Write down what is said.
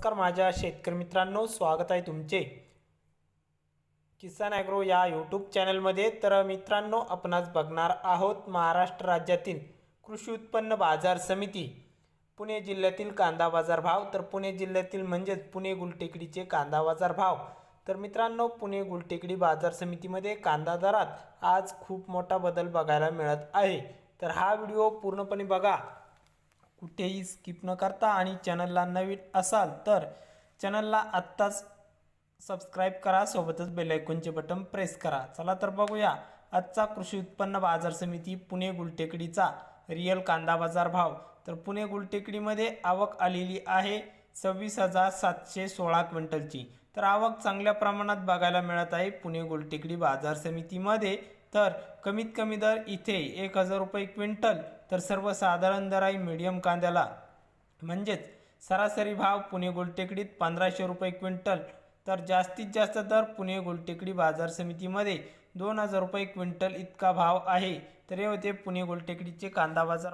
नमस्कार माझ्या शेतकरी मित्रांनो स्वागत आहे तुमचे. किसान ॲग्रो या यूट्यूब चॅनलमध्ये. तर मित्रांनो आपणास बघणार आहोत महाराष्ट्र राज्यातील कृषी उत्पन्न बाजार समिती. पुणे जिल्ह्यातील कांदा बाजार भाव. तर पुणे जिल्ह्यातील म्हणजेच पुणे गुलटेकडीचे कांदा बाजार भाव. तर मित्रांनो पुणे गुलटेकडी बाजार समितीमध्ये कांदा दरात आज खूप मोठा बदल बघायला मिळत आहे. तर हा व्हिडिओ पूर्णपणे बघा. कुठेही स्किप न करता आणि चॅनलला नवीन असाल तर चॅनलला आत्ताच सबस्क्राईब करा. सोबतच बेलायकॉनचे बटन प्रेस करा. चला तर बघूया. आजचा कृषी उत्पन्न बाजार समिती पुणे गुलटेकडीचा रिअल कांदा बाजार भाव. तर पुणे गुलटेकडीमध्ये आवक आलेली आहे सव्वीस हजार सातशे सोळा क्विंटलची. तर आवक चांगल्या प्रमाणात बघायला मिळत आहे पुणे गुलटेकडी बाजार समितीमध्ये. तर कमीत कमी दर इथे एक हजार रुपये क्विंटल तर सर्वसाधारण दर आहे मीडियम कांद्याला. म्हणजेच सरासरी भाव पुणे गोलटेकडीत पंधराशे रुपये क्विंटल तर जास्तीत जास्त दर पुणे गोलटेकडी बाजार समितीमध्ये दोन हजार रुपये क्विंटल इतका भाव आहे तर हे होते पुणे गोलटेकडीचे कांदा बाजार.